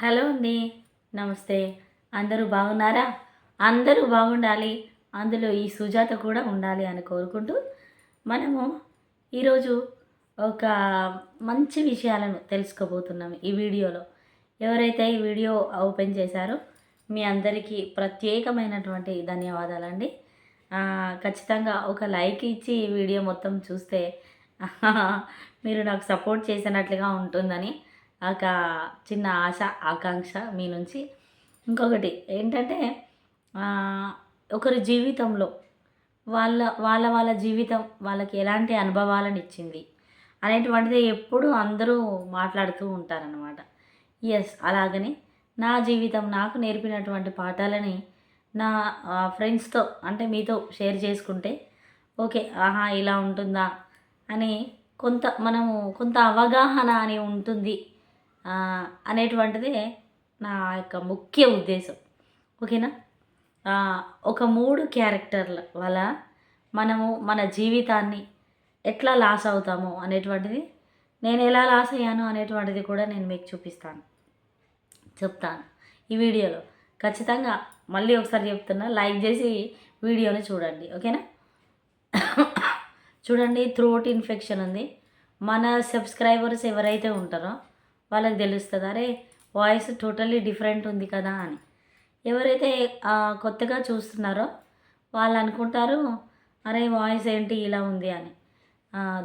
Hello అండి. నమస్తే. అందరూ బాగున్నారా? అందరూ బాగుండాలి. అందులో ఈ సుజాత కూడా ఉండాలి అని కోరుకుంటూ మనము ఈరోజు ఒక మంచి విషయాలను తెలుసుకోబోతున్నాం ఈ వీడియోలో. ఎవరైతే ఈ వీడియో ఓపెన్ చేశారో మీ అందరికీ ప్రత్యేకమైనటువంటి ధన్యవాదాలండి. ఖచ్చితంగా ఒక లైక్ ఇచ్చి ఈ వీడియో మొత్తం చూస్తే మీరు నాకు సపోర్ట్ చేసినట్లుగా ఉంటుందని ఒక చిన్న ఆశ ఆకాంక్ష మీ నుంచి. ఇంకొకటి ఏంటంటే ఒకరి జీవితంలో వాళ్ళ వాళ్ళ వాళ్ళ జీవితం వాళ్ళకి ఎలాంటి అనుభవాలను ఇచ్చింది అనేటువంటిది ఎప్పుడూ అందరూ మాట్లాడుతూ ఉంటారనమాట ఎస్ అలాగని నా జీవితం నాకు నేర్పినటువంటి పాఠాలని నా ఫ్రెండ్స్తో అంటే మీతో షేర్ చేసుకుంటే ఓకే ఆహా ఇలా ఉంటుందా అని కొంత మనము కొంత అవగాహన అని ఉంటుంది అనేటువంటిది నా యొక్క ముఖ్య ఉద్దేశం. ఓకేనా? ఒక మూడు క్యారెక్టర్ల వల్ల మనము మన జీవితాన్ని ఎట్లా లాస్ అవుతాము అనేటువంటిది నేను ఎలా లాస్ అయ్యాను అనేటువంటిది కూడా నేను మీకు చూపిస్తాను. చెప్తాను ఈ వీడియోలో. ఖచ్చితంగా మళ్ళీ ఒకసారి చెప్తున్నా లైక్ చేసి వీడియోని చూడండి. ఓకేనా? చూడండి థ్రోట్ ఇన్ఫెక్షన్ ఉంది. మన సబ్స్క్రైబర్స్ ఎవరైతే ఉంటారో వాళ్ళకి తెలుస్తుంది అరే వాయిస్ టోటల్లీ డిఫరెంట్ ఉంది కదా అని. ఎవరైతే కొత్తగా చూస్తున్నారో వాళ్ళు అనుకుంటారు అరే వాయిస్ ఏంటి ఇలా ఉంది అని.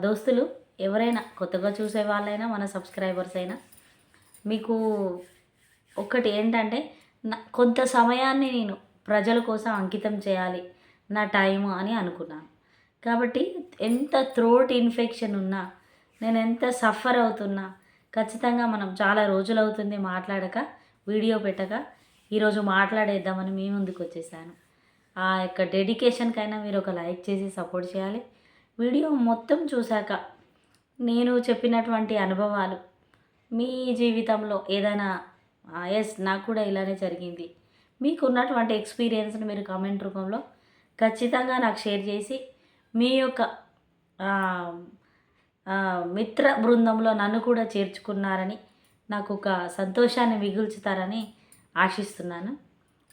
దోస్తులు ఎవరైనా కొత్తగా చూసే వాళ్ళైనా మన సబ్స్క్రైబర్స్ అయినా మీకు ఒకటి ఏంటంటే నా కొంత సమయాన్ని నేను ప్రజల కోసం అంకితం చేయాలి నా టైము అని అనుకున్నాను. కాబట్టి ఎంత థ్రోట్ ఇన్ఫెక్షన్ ఉన్నా నేను ఎంత సఫర్ అవుతున్నా ఖచ్చితంగా మనం చాలా రోజులు అవుతుంది మాట్లాడక వీడియో పెట్టక. ఈరోజు మాట్లాడేద్దామని మీ ముందుకు వచ్చేసాను. ఆ యొక్క డెడికేషన్కైనా మీరు ఒక లైక్ చేసి సపోర్ట్ చేయాలి. వీడియో మొత్తం చూశాక నేను చెప్పినటువంటి అనుభవాలు మీ జీవితంలో ఏదైనా ఎస్ నాకు కూడా ఇలానే జరిగింది. మీకు ఉన్నటువంటి ఎక్స్పీరియన్స్ని మీరు కామెంట్ రూపంలో ఖచ్చితంగా నాకు షేర్ చేసి మీ యొక్క మిత్ర బృందంలో నన్ను కూడా చేర్చుకున్నారని నాకు ఒక సంతోషాన్ని మిగుల్చుతారని ఆశిస్తున్నాను.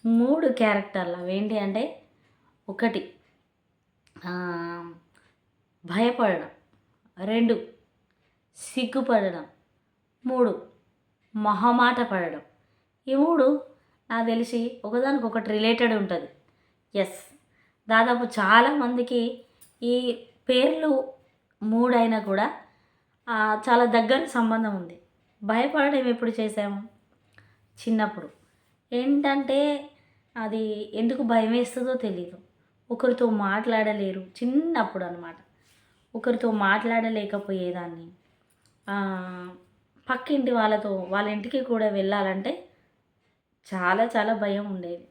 మూడు క్యారెక్టర్లు అవేంటి అంటే ఒకటి భయపడడం. రెండు సిగ్గుపడడం. మూడు మొహమాట పడడం. ఈ మూడు నాకు తెలిసి ఒకదానికి ఒకటి రిలేటెడ్ ఉంటుంది. ఎస్ దాదాపు చాలామందికి ఈ పేర్లు మూడైనా కూడా చాలా దగ్గర సంబంధం ఉంది. భయపడడం ఎప్పుడు చేసాము చిన్నప్పుడు. ఏంటంటే అది ఎందుకు భయం వేస్తుందో తెలియదు ఒకరితో మాట్లాడలేరు. చిన్నప్పుడు అనమాట ఒకరితో మాట్లాడలేకపోయేదాన్ని. పక్కింటి వాళ్ళతో వాళ్ళ ఇంటికి కూడా వెళ్ళాలంటే చాలా చాలా భయం ఉండేది.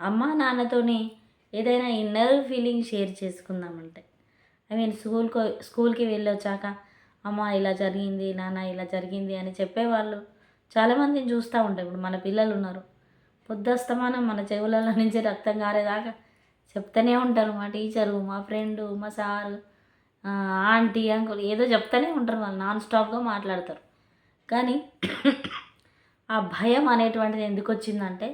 అమ్మ నాన్నతోని ఏదైనా ఇన్నర్ ఫీలింగ్ షేర్ చేసుకుందామంటే. ఐ మీన్ స్కూల్కి స్కూల్కి వెళ్ళొచ్చాక అమ్మ ఇలా జరిగింది నాన్న ఇలా జరిగింది అని చెప్పేవాళ్ళు చాలామందిని చూస్తూ ఉంటాం ఇప్పుడు మన పిల్లలు ఉన్నారు. పొద్దుస్తమానం మన చెవులలో నుంచి రక్తం కారేదాకా చెప్తూనే ఉంటారు. మా టీచరు మా ఫ్రెండు మా సారు ఆంటీ అంకుల్ ఏదో చెప్తూనే ఉంటారు. వాళ్ళు నాన్ స్టాప్గా మాట్లాడతారు. కానీ ఆ భయం అనేటువంటిది ఎందుకు వచ్చిందంటే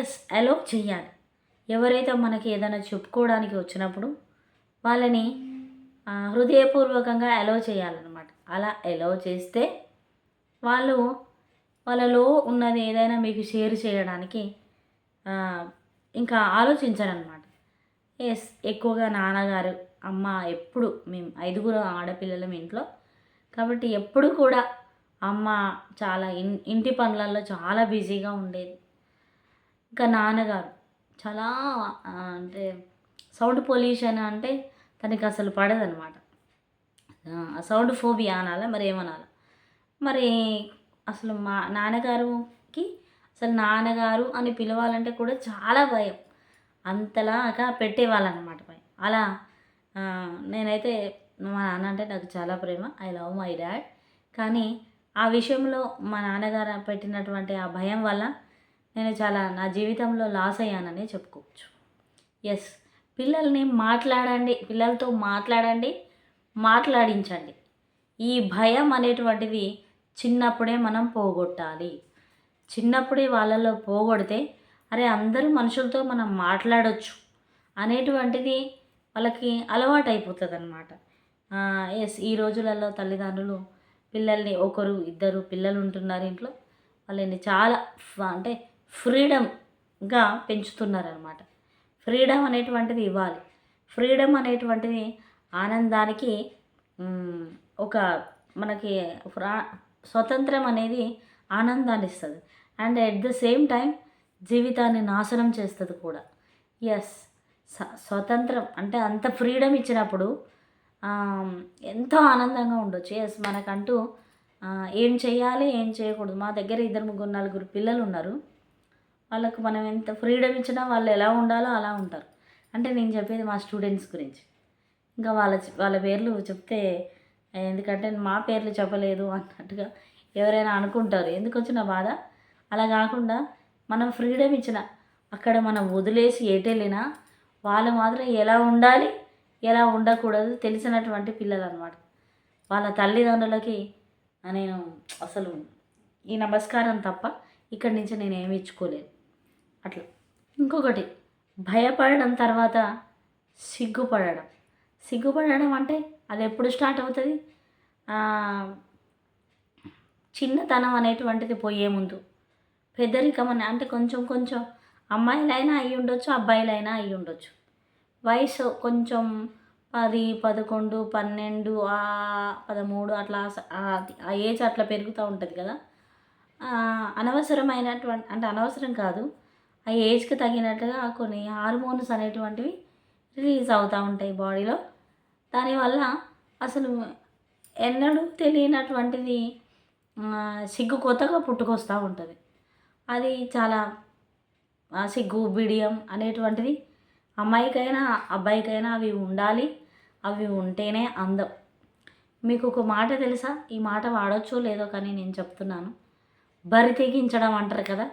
ఎస్ అలో చేయాలి ఎవరైతే మనకి ఏదైనా చెప్పుకోవడానికి వచ్చినప్పుడు వాళ్ళని హృదయపూర్వకంగా అలో చేయాలన్నమాట. అలా అలో చేస్తే వాళ్ళు వాళ్ళలో ఉన్నది ఏదైనా మీకు షేర్ చేయడానికి ఇంకా ఆలోచించారనమాట ఎస్ ఎక్కువగా నాన్నగారు అమ్మ ఎప్పుడు మేము ఐదుగురు ఆడపిల్లలం ఇంట్లో. కాబట్టి ఎప్పుడు కూడా అమ్మ చాలా ఇన్ ఇంటి పనులలో చాలా బిజీగా ఉండేది. ఇంకా నాన్నగారు చాలా అంటే సౌండ్ పొల్యూషన్ అంటే తనకి అసలు పడదనమాట. సౌండ్ ఫోబియా అనాలా? మరి ఏమనాలా? మరి అసలు మా నాన్నగారుకి అసలు నాన్నగారు అని పిలవాలంటే కూడా చాలా భయం. అంతలాగా పెట్టేవాళ్ళనమాట భయం. అలా నేనైతే మా నాన్న అంటే నాకు చాలా ప్రేమ. I love my dad. కానీ ఆ విషయంలో మా నాన్నగారు పెట్టినటువంటి ఆ భయం వల్ల నేను చాలా నా జీవితంలో లాస్ అయ్యానని చెప్పుకోవచ్చు. ఎస్ పిల్లల్ని మాట్లాడండి పిల్లలతో మాట్లాడండి మాట్లాడించండి. ఈ భయం అనేటువంటిది చిన్నప్పుడే మనం పోగొట్టాలి. చిన్నప్పుడే వాళ్ళలో పోగొడితే అరే అందరూ మనుషులతో మనం మాట్లాడొచ్చు అనేటువంటిది వాళ్ళకి అలవాటు అయిపోతుంది అనమాట ఎస్ ఈ రోజులలో తల్లిదండ్రులు పిల్లల్ని ఒకరు ఇద్దరు పిల్లలు ఉంటున్నారు ఇంట్లో. వాళ్ళని చాలా అంటే ఫ్రీడమ్గా పెంచుతున్నారనమాట ఫ్రీడమ్ అనేటువంటిది ఇవ్వాలి. ఫ్రీడమ్ అనేటువంటిది ఆనందానికి ఒక మనకి ఫ్రా- స్వతంత్రం అనేది ఆనందాన్ని ఇస్తుంది. And at the same time జీవితాన్ని నాశనం చేస్తుంది కూడా. ఎస్ స్వతంత్రం అంటే అంత ఫ్రీడమ్ ఇచ్చినప్పుడు ఎంతో ఆనందంగా ఉండొచ్చు. ఎస్ మనకంటూ ఏం చేయాలి ఏం చేయకూడదు. మా దగ్గర ఇద్దరు ముగ్గురు నలుగురు పిల్లలు ఉన్నారు. వాళ్ళకు మనం ఎంత ఫ్రీడమ్ ఇచ్చినా వాళ్ళు ఎలా ఉండాలో అలా ఉంటారు. అంటే నేను చెప్పేది మా స్టూడెంట్స్ గురించి. ఇంకా వాళ్ళ వాళ్ళ పేర్లు చెప్తే ఎందుకంటే మా పేర్లు చెప్పలేదు అన్నట్టుగా ఎవరైనా అనుకుంటారు. ఎందుకు వచ్చిన బాధ? అలా కాకుండా మనం ఫ్రీడమ్ ఇచ్చిన అక్కడ మనం వదిలేసి ఎటు వాళ్ళు మాత్రం ఎలా ఉండాలి ఎలా ఉండకూడదు తెలిసినటువంటి పిల్లలు అనమాట వాళ్ళ తల్లిదండ్రులకి నేను అసలు ఈ నమస్కారం తప్ప ఇక్కడి నుంచి నేను ఏమి ఇచ్చుకోలేను. అట్లా. ఇంకొకటి భయపడడం తర్వాత సిగ్గుపడడం. సిగ్గుపడడం అంటే అది ఎప్పుడు స్టార్ట్ అవుతుంది? చిన్నతనం అనేటువంటిది పోయే ముందు. పెద్దరికం అని అంటే కొంచెం కొంచెం అమ్మాయిలైనా అయి ఉండొచ్చు అబ్బాయిలైనా అయి ఉండొచ్చు. వయసు కొంచెం పది పదకొండు పన్నెండు పదమూడు అట్లా ఆ- ఏజ్ అట్లా పెరుగుతూ ఉంటుంది కదా? అనవసరమైనటువంటి అంటే అనవసరం కాదు. ఆ ఏజ్కి తగినట్టుగా కొన్ని హార్మోన్స్ అనేటువంటివి రిలీజ్ అవుతూ ఉంటాయి బాడీలో. దానివల్ల అసలు ఎన్నడూ తెలియనటువంటిది సిగ్గు కొత్తగా పుట్టుకొస్తూ ఉంటుంది. అది చాలా సిగ్గు బిడియం అనేటువంటిది అమ్మాయికైనా అబ్బాయికైనా అవి ఉండాలి. అవి ఉంటేనే అందం. మీకు ఒక మాట తెలుసా? ఈ మాట వాడచ్చో లేదో కానీ నేను చెప్తున్నాను. బరి తెగించడం అంటారు కదా?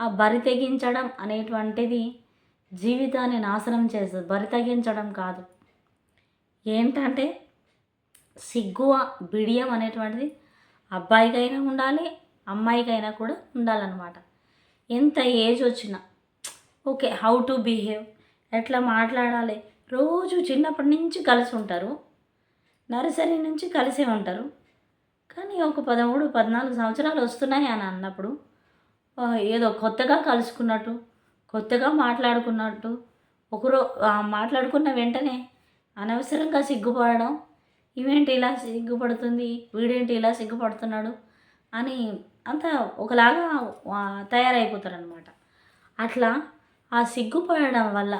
ఆ బరి తెగించడం అనేటువంటిది జీవితాన్ని నాశనం చేస్తుంది. బరి తెగించడం కాదు. ఏంటంటే సిగ్గు బిడియం అనేటువంటిది అబ్బాయికైనా ఉండాలి అమ్మాయికైనా కూడా ఉండాలన్నమాట. ఎంత ఏజ్ వచ్చినా. Okay how to behave. ఎట్లా మాట్లాడాలి. రోజు చిన్నప్పటి నుంచి కలిసి ఉంటారు. నర్సరీ నుంచి కలిసే ఉంటారు. కానీ ఒక పదమూడు పద్నాలుగు సంవత్సరాలు వస్తున్నాయి అని అన్నప్పుడు ఏదో కొత్తగా కలుసుకున్నట్టు కొత్తగా మాట్లాడుకున్నట్టు ఒకరో మాట్లాడుకున్న వెంటనే అనవసరంగా సిగ్గుపడడం ఇవేంటి ఇలా సిగ్గుపడుతుంది? వీడేంటి ఇలా సిగ్గుపడుతున్నాడు? అని అంతా ఒకలాగా తయారైపోతారనమాట తయారైపోతారు అనమాట అట్లా ఆ సిగ్గుపడడం వల్ల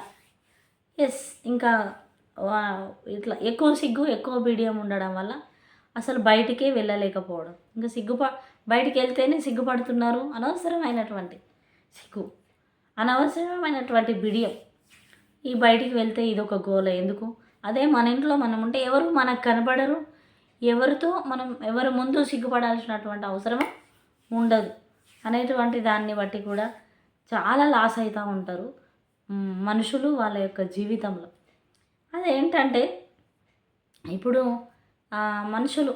ఎస్ ఇంకా ఇట్లా ఎక్కువ సిగ్గు ఎక్కువ బిడియం ఉండడం వల్ల అసలు బయటికే వెళ్ళలేకపోవడం. ఇంకా సిగ్గుప బయటికి వెళ్తేనే సిగ్గుపడుతున్నారు. అనవసరమైనటువంటి సిగ్గు. అనవసరమైనటువంటి బిడియం. ఈ బయటికి వెళ్తే ఇదొక గోల. ఎందుకు? అదే మన ఇంట్లో మనం ఉంటే ఎవరు మనకు కనబడరు. ఎవరితో మనం ఎవరి ముందు సిగ్గుపడాల్సినటువంటి అవసరం ఉండదు. అనేటువంటి దాన్ని బట్టి కూడా చాలా లాస్ అవుతూ ఉంటారు మనుషులు వాళ్ళ యొక్క జీవితంలో. అదేంటంటే ఇప్పుడు మనుషులు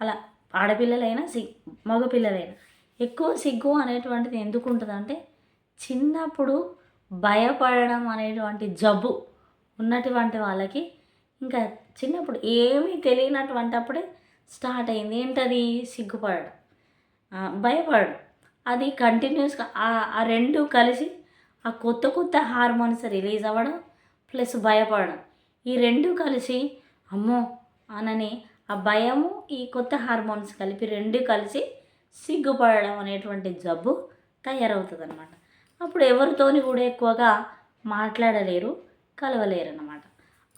అలా ఆడపిల్లలైనా సిగ్ మగపిల్లలైనా. ఎక్కువ సిగ్గు అనేటువంటిది ఎందుకు ఉంటుందంటే చిన్నప్పుడు భయపడడం అనేటువంటి జబ్బు ఉన్నటువంటి వాళ్ళకి ఇంకా చిన్నప్పుడు ఏమీ తెలియనటువంటప్పుడే స్టార్ట్ అయింది. ఏంటది? సిగ్గుపడడం. భయపడడం. అది కంటిన్యూస్గా ఆ రెండు కలిసి ఆ కొత్త కొత్త హార్మోన్స్ రిలీజ్ అవ్వడం ప్లస్ భయపడడం. ఈ రెండు కలిసి అమ్మో అనని ఆ భయము ఈ కొత్త హార్మోన్స్ కలిపి రెండు కలిసి సిగ్గుపడడం అనేటువంటి జబ్బు తయారవుతుంది అనమాట అప్పుడు ఎవరితోని కూడా ఎక్కువగా మాట్లాడలేరు కలవలేరు అన్నమాట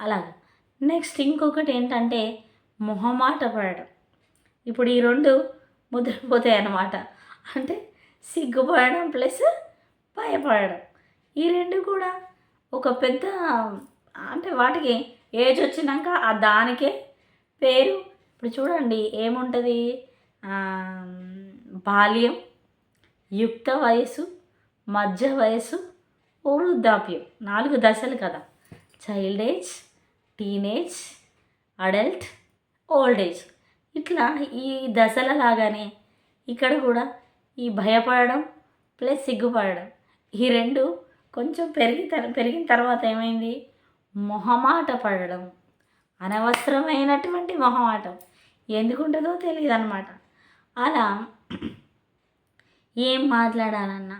అలాగే. నెక్స్ట్ ఇంకొకటి ఏంటంటే మొహమాట పడడం. ఇప్పుడు ఈ రెండు ముద్రపోతాయి అన్నమాట. అంటే సిగ్గుపడడం ప్లస్ భయపడడం. ఈ రెండు కూడా ఒక పెద్ద అంటే వాటికి ఏజ్ వచ్చినాక ఆ దానికే పేరు? ఇప్పుడు చూడండి ఏముంటుంది? బాల్యం యుక్త వయసు మధ్య వయసు వృద్ధాప్యం. నాలుగు దశలు కదా. Child age teenage adult old age. ఇట్లా ఈ దశల లాగానే ఇక్కడ కూడా ఈ భయపడడం ప్లస్ సిగ్గుపడడం. ఈ రెండు కొంచెం పెరిగి పెరిగిన తర్వాత ఏమైంది? మొహమాట పడడం. అనవసరమైనటువంటి మొహమాటం ఎందుకుంటుందో తెలియదు అనమాట అలా ఏం మాట్లాడాలన్నా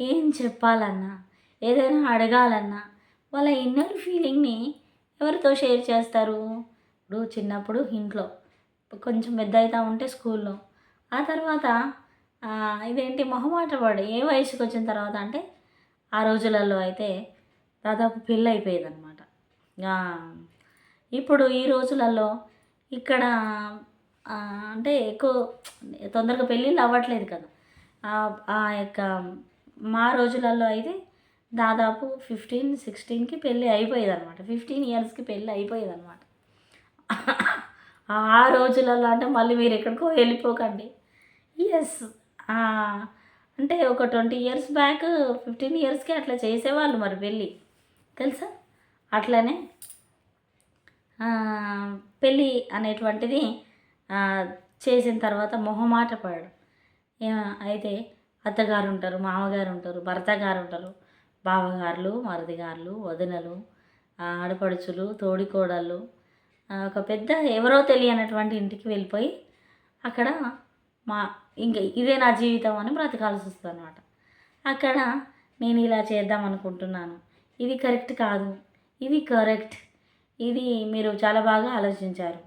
ఏం చెప్పాలన్నా ఏదైనా అడగాలన్నా వాళ్ళ ఇన్నర్ ఫీలింగ్ని ఎవరితో షేర్ చేస్తారు? ఇప్పుడు చిన్నప్పుడు ఇంట్లో కొంచెం పెద్ద అవుతా ఉంటే స్కూల్లో. ఆ తర్వాత ఇదేంటి మొహమాట పడి ఏ వయసుకి వచ్చిన తర్వాత అంటే ఆ రోజులలో అయితే దాదాపు పెళ్ళి అయిపోయేది అనమాట ఇప్పుడు ఈ రోజులలో ఇక్కడ అంటే ఎక్కువ తొందరగా పెళ్ళిళ్ళు అవ్వట్లేదు కదా. ఆ- యొక్క మా రోజులలో అయితే దాదాపు ఫిఫ్టీన్ సిక్స్టీన్కి పెళ్ళి అయిపోయేది అనమాట ఫిఫ్టీన్ ఇయర్స్కి పెళ్ళి అయిపోయేది అనమాట ఆ రోజులలో అంటే మళ్ళీ మీరు ఎక్కడికో వెళ్ళిపోకండి. ఎస్ అంటే ఒక ట్వంటీ ఇయర్స్ బ్యాక్ ఫిఫ్టీన్ ఇయర్స్కి అట్లా చేసేవాళ్ళు మరి పెళ్ళి. తెలుసా? అట్లనే పెళ్ళి అనేటువంటిది చేసిన తర్వాత మొహమాట పడడం. అయితే అత్తగారు ఉంటారు మామగారు ఉంటారు భర్త గారు ఉంటారు బావగారులు మరదిగారులు వదినలు ఆడపడుచులు తోడికోడళ్ళు ఒక పెద్ద ఎవరో తెలియనటువంటి ఇంటికి వెళ్ళిపోయి అక్కడ మా ఇంకా ఇదే నా జీవితం అని బ్రతకాల్సి వస్తుంది అనమాట అక్కడ నేను ఇలా చేద్దాం అనుకుంటున్నాను ఇది కరెక్ట్ కాదు. ఇది కరెక్ట్. ఇది మీరు చాలా బాగా ఆలోచించారు.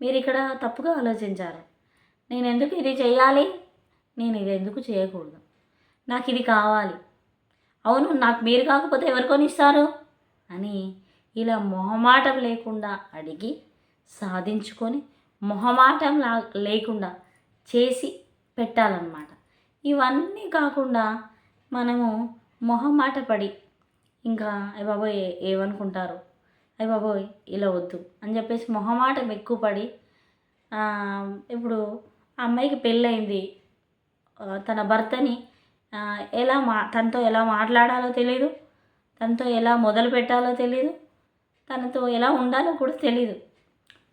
మీరు ఇక్కడ తప్పుగా ఆలోచించారు. నేను ఎందుకు ఇది చేయాలి? నేను ఇది ఎందుకు చేయకూడదు? నాకు ఇది కావాలి. అవును నాకు మీరు కాకపోతే ఎవరు కొనిస్తారు అని ఇలా మొహమాటం లేకుండా అడిగి సాధించుకొని మొహమాటం లా లేకుండా చేసి పెట్టాలన్నమాట. ఇవన్నీ కాకుండా మనము మొహమాట పడి ఇంకా బాబోయ్ ఏమనుకుంటారు అయ్య బాబోయ్ ఇలా వద్దు అని చెప్పేసి మొహమాటం ఎక్కువ పడి ఇప్పుడు ఆ అమ్మాయికి పెళ్ళయింది. తన భర్తని ఎలా మా తనతో ఎలా మాట్లాడాలో తెలియదు తనతో ఎలా మొదలు పెట్టాలో తెలియదు తనతో ఎలా ఉండాలో కూడా తెలియదు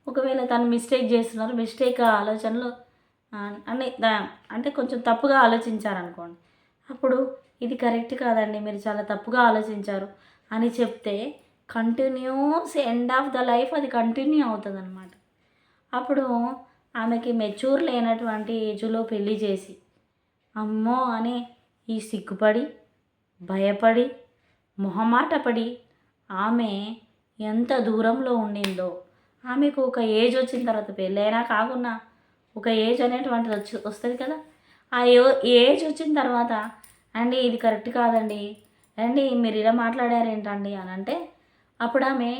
ఒకవేళ తను మిస్టేక్ చేస్తున్నారు మిస్టేక్ ఆలోచనలు అన్ని దా- అంటే కొంచెం తప్పుగా ఆలోచించారనుకోండి. అప్పుడు ఇది కరెక్ట్ కాదండి మీరు చాలా తప్పుగా ఆలోచించారు అని చెప్తే continues end of the life అది కంటిన్యూ అవుతుంది అనమాట అప్పుడు ఆమెకి మెచ్యూర్ లేనటువంటి ఏజ్లో పెళ్ళి చేసి అమ్మో అని ఈ సిగ్గుపడి భయపడి మొహమాట పడి ఆమె ఎంత దూరంలో ఉండిందో ఆమెకు ఒక ఏజ్ వచ్చిన తర్వాత పెళ్ళైనా కాకుండా ఒక ఏజ్ అనేటువంటిది వచ్చి వస్తుంది కదా. ఆ ఏ- ఏజ్ వచ్చిన తర్వాత అండి ఇది కరెక్ట్ కాదండి. అండి మీరు ఇలా మాట్లాడారేంటండి? అని అంటే అప్పుడు ఆమె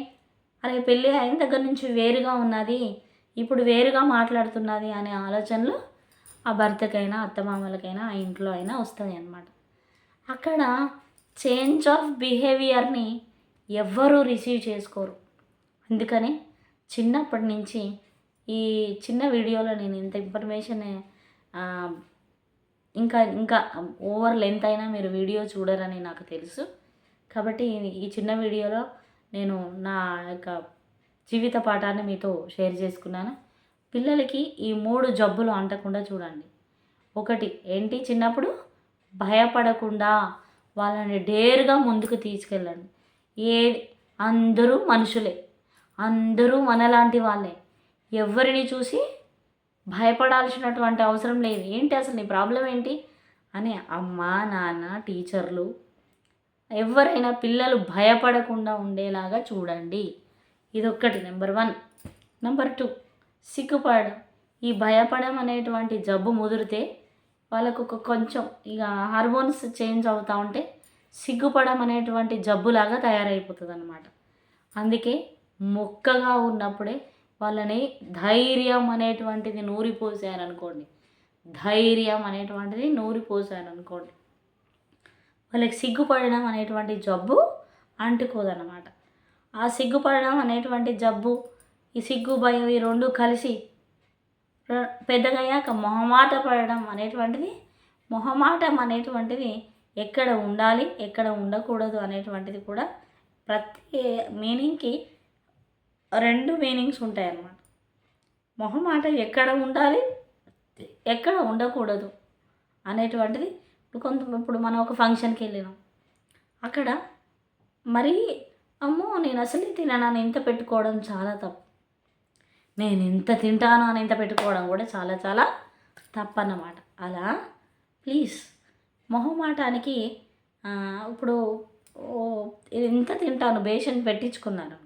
అలాగే పెళ్ళి అయిన దగ్గర నుంచి వేరుగా ఉన్నది ఇప్పుడు వేరుగా మాట్లాడుతున్నది అనే ఆలోచనలు ఆ భర్తకైనా అత్తమామలకైనా ఆ ఇంట్లో అయినా వస్తుంది అన్నమాట. అక్కడ చేంజ్ ఆఫ్ బిహేవియర్ని ఎవ్వరూ రిసీవ్ చేసుకోరు. అందుకని చిన్నప్పటి నుంచి ఈ చిన్న వీడియోలో నేను ఇంత ఇన్ఫర్మేషన్ ఇంకా ఇంకా ఓవర్ లెంత్ అయినా మీరు వీడియో చూడరని నాకు తెలుసు. కాబట్టి ఈ చిన్న వీడియోలో నేను నా యొక్క జీవిత పాఠాన్ని మీతో షేర్ చేసుకున్నాను. పిల్లలకి ఈ మూడు జబ్బులు అంటకుండా చూడండి. ఒకటి ఏంటి? చిన్నప్పుడు భయపడకుండా వాళ్ళని డేర్గా ముందుకు తీసుకెళ్ళండి. ఏ అందరూ మనుషులే. అందరూ మనలాంటి వాళ్ళే. ఎవరిని చూసి భయపడాల్సినటువంటి అవసరం లేదు. ఏంటి అసలు నీ ప్రాబ్లం ఏంటి? అని అమ్మ నాన్న టీచర్లు ఎవరైనా పిల్లలు భయపడకుండా ఉండేలాగా చూడండి. ఇదొక్కటి నెంబర్ వన్. నెంబర్ టూ సిగ్గుపడడం. ఈ భయపడడం అనేటువంటి జబ్బు ముదిరితే వాళ్ళకు ఒక కొంచెం ఇక హార్మోన్స్ చేంజ్ అవుతూ ఉంటే సిగ్గుపడడం అనేటువంటి జబ్బులాగా తయారైపోతుంది అనమాట అందుకే మొక్కగా ఉన్నప్పుడే వాళ్ళని ధైర్యం అనేటువంటిది నూరిపోసారనుకోండి. ధైర్యం అనేటువంటిది నూరిపోసారనుకోండి. వాళ్ళకి సిగ్గుపడడం అనేటువంటి జబ్బు అంటుకోదన్నమాట. ఆ సిగ్గుపడడం అనేటువంటి జబ్బు ఈ సిగ్గు భయం ఈ రెండు కలిసి పెద్దగయ్యాక మొహమాట పడడం అనేటువంటిది మొహమాటం అనేటువంటిది ఎక్కడ ఉండాలి ఎక్కడ ఉండకూడదు అనేటువంటిది కూడా ప్రతి మీనింగ్కి రెండు మీనింగ్స్ ఉంటాయి అన్నమాట మొహమాట ఎక్కడ ఉండాలి ఎక్కడ ఉండకూడదు అనేటువంటిది కొంత ఇప్పుడు మనం ఒక ఫంక్షన్కి వెళ్ళినాం. అక్కడ మరీ అమ్మో నేను అసలే తిననని ఇంత పెట్టుకోవడం చాలా తప్పు. నేను ఇంత తింటాను అని ఇంత పెట్టుకోవడం కూడా చాలా చాలా తప్పు అన్నమాట అలా ప్లీజ్ మొహమాటానికి ఇప్పుడు ఓ, తింటాను బేషన్ పెట్టించుకున్నాను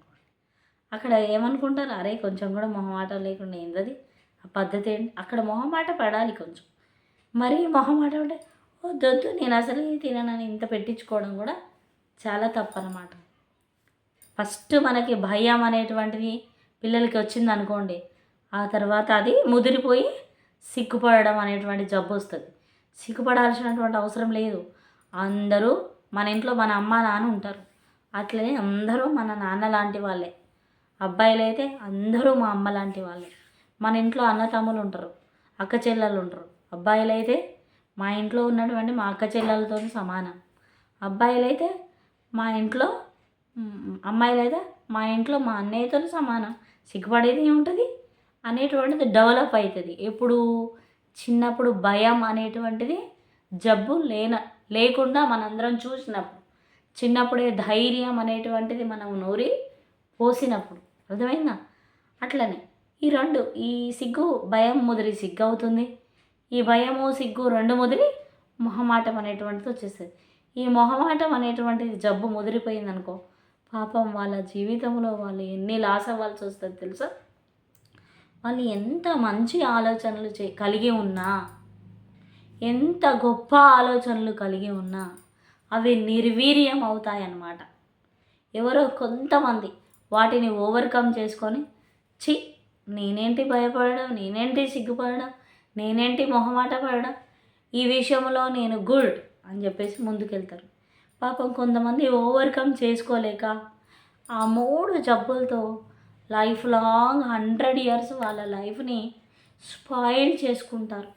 అక్కడ ఏమనుకుంటారు? అరే కొంచెం కూడా మొహమాట లేకుండా ఏందది? ఆ పద్ధతి అక్కడ మొహమాట పడాలి కొంచెం. మరీ మొహమాట అంటే వద్దొద్దు నేను అసలు తిననని ఇంత పెట్టించుకోవడం కూడా చాలా తప్పు అన్నమాట ఫస్ట్ మనకి భయం అనేటువంటిది పిల్లలకి వచ్చింది అనుకోండి. ఆ తర్వాత అది ముదిరిపోయి సిగ్గుపడడం అనేటువంటి జబ్బు వస్తుంది. సిగ్గుపడాల్సినటువంటి అవసరం లేదు. అందరూ మన ఇంట్లో మన అమ్మ నాన్న ఉంటారు. అట్లనే అందరూ మన నాన్న లాంటి వాళ్ళే. అబ్బాయిలు అయితే అందరూ మా అమ్మ లాంటి వాళ్ళే. మన ఇంట్లో అన్న తమ్ములు ఉంటారు అక్క చెల్లెలు ఉంటారు. అబ్బాయిలు అయితే మా ఇంట్లో ఉన్నటువంటి మా అక్క చెల్లెలతో సమానం. అబ్బాయిలు అయితే మా ఇంట్లో అమ్మాయిలైతే అమ్మాయిలు అయితే మా ఇంట్లో మా అన్నయ్యతో సమానం. సిగ్గుపడేది ఏముంటుంది? అనేటువంటిది డెవలప్ అవుతుంది ఎప్పుడు చిన్నప్పుడు భయం అనేటువంటిది జబ్బు లేన లేకుండా మనందరం చూసినప్పుడు చిన్నప్పుడే ధైర్యం అనేటువంటిది మనం నూరి పోసినప్పుడు. అర్థమైందా? అట్లనే ఈ రెండు ఈ సిగ్గు భయం ముదిరి సిగ్గు అవుతుంది ఈ భయము సిగ్గు రెండు ముదిరి మొహమాటం అనేటువంటిది వచ్చేస్తుంది ఈ మొహమాటం అనేటువంటిది జబ్బు ముదిరిపోయింది అనుకో పాపం వాళ్ళ జీవితంలో వాళ్ళు ఎన్ని లాస్ అవ్వాల్సి వస్తుంది తెలుసా? వాళ్ళు ఎంత మంచి ఆలోచనలు చే కలిగి ఉన్నా ఎంత గొప్ప ఆలోచనలు కలిగి ఉన్నా అవి నిర్వీర్యం అవుతాయన్నమాట. ఎవరో కొంతమంది వాటిని ఓవర్కమ్ చేసుకొని చి నేనేంటి భయపడడం నేనేంటి సిగ్గుపడడం నేనేంటి మొహమాట పడడం? ఈ విషయంలో నేను గుడ్ అని చెప్పేసి ముందుకెళ్తారు. పాపం కొంతమంది ఓవర్కమ్ చేసుకోలేక ఆ మూడు జబ్బులతో లైఫ్ లాంగ్ హండ్రెడ్ ఇయర్స్ వాళ్ళ లైఫ్ని స్పాయిల్ చేసుకుంటారు.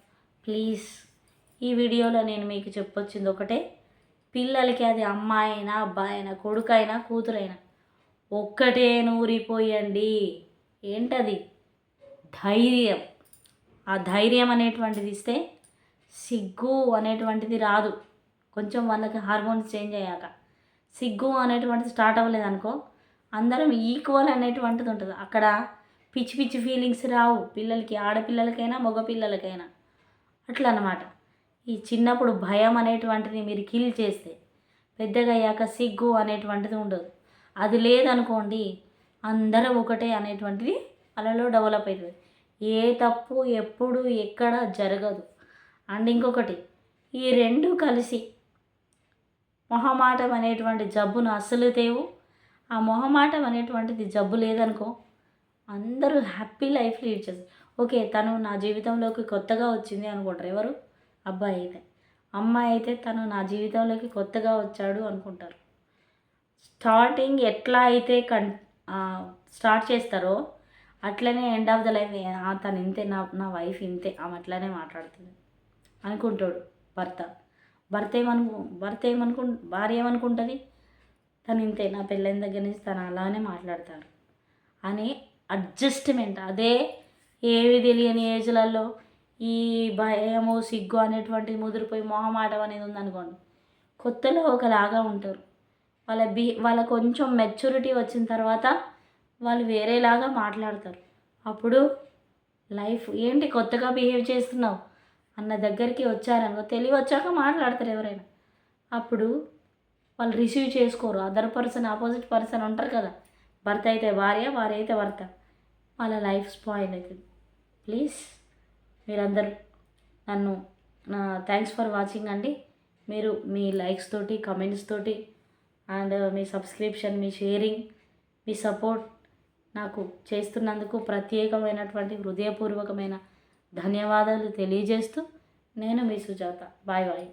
ప్లీజ్ ఈ వీడియోలో నేను మీకు చెప్పొచ్చింది ఒకటే. పిల్లలకి అది అమ్మాయి అయినా అబ్బాయి అయినా కొడుకైనా కూతురైనా ఒక్కటే నూరిపోయండి. ఏంటది? ధైర్యం. ఆ ధైర్యం అనేటువంటిది ఇస్తే సిగ్గు అనేటువంటిది రాదు. కొంచెం వాళ్ళకి హార్మోన్స్ చేంజ్ అయ్యాక. సిగ్గు అనేటువంటిది స్టార్ట్ అవ్వలేదు అనుకో అందరం ఈక్వల్ అనేటువంటిది ఉంటుంది. అక్కడ పిచ్చి పిచ్చి ఫీలింగ్స్ రావు పిల్లలకి ఆడపిల్లలకైనా మగ పిల్లలకైనా అట్లా అన్నమాట ఈ చిన్నప్పుడు భయం అనేటువంటిది మీరు కిల్ చేస్తే పెద్దగా అయ్యాక సిగ్గు అనేటువంటిది ఉండదు. అది లేదనుకోండి అందరం ఒకటే అనేటువంటిది అలలో డెవలప్ అవుతుంది ఏ తప్పు ఎప్పుడు ఎక్కడ జరగదు. అండ్ ఇంకొకటి ఈ రెండు కలిసి మొహమాటం అనేటువంటి జబ్బును అస్సలు తేవు. ఆ మొహమాటం అనేటువంటిది జబ్బు లేదనుకో అందరూ హ్యాపీ లైఫ్ లీడ్ చేస్తారు. ఓకే తను నా జీవితంలోకి కొత్తగా వచ్చింది అనుకుంటారు ఎవరు? అబ్బాయి అయితే. అమ్మాయి అయితే తను నా జీవితంలోకి కొత్తగా వచ్చాడు అనుకుంటారు. స్టార్టింగ్ ఎట్లా అయితే కన్ స్టార్ట్ చేస్తారో అట్లనే ఎండ్ ఆఫ్ ద లైఫ్ తను ఇంతే నా నా వైఫ్ ఇంతే. ఆమె అట్లనే మాట్లాడుతుంది. అనుకుంటాడు భర్త. భర్త ఏమనుకు భర్త ఏమనుకు భార్య ఏమనుకుంటుంది? తను ఇంతే నా పెళ్ళైన దగ్గర నుంచి తను అలానే మాట్లాడతారు. అని అడ్జస్ట్మెంట్ అదే ఏవి తెలియని ఏజ్లలో ఈ భయము సిగ్గు అనేటువంటిది ముదిరిపోయి మొహమాటం అనేది ఉందనుకోండి. కొత్తలో ఒకలాగా ఉంటారు. వాళ్ళ బి వాళ్ళ కొంచెం మెచ్యూరిటీ వచ్చిన తర్వాత వాళ్ళు వేరేలాగా మాట్లాడతారు. అప్పుడు లైఫ్ ఏంటి కొత్తగా బిహేవ్ చేస్తున్నావు? అన్న దగ్గరికి వచ్చారనుకో తెలివి వచ్చాక మాట్లాడతారు ఎవరైనా. అప్పుడు వాళ్ళు రిసీవ్ చేసుకోరు. అదర్ పర్సన్ ఆపోజిట్ పర్సన్ ఉంటారు కదా. భర్త అయితే భార్య భార్య అయితే భర్త. వాళ్ళ లైఫ్ స్పాయిల్ అవుతుంది ప్లీజ్ మీరందరూ నన్ను నా థ్యాంక్స్ ఫర్ వాచింగ్ అండి. మీరు మీ లైక్స్ తోటి కమెంట్స్ తోటి అండ్ మీ సబ్స్క్రిప్షన్ మీ షేరింగ్ మీ సపోర్ట్ నాకు చేస్తున్నందుకు ప్రత్యేకమైనటువంటి హృదయపూర్వకమైన ధన్యవాదాలు తెలియజేస్తూ నేను మీ సుజాత. Bye bye.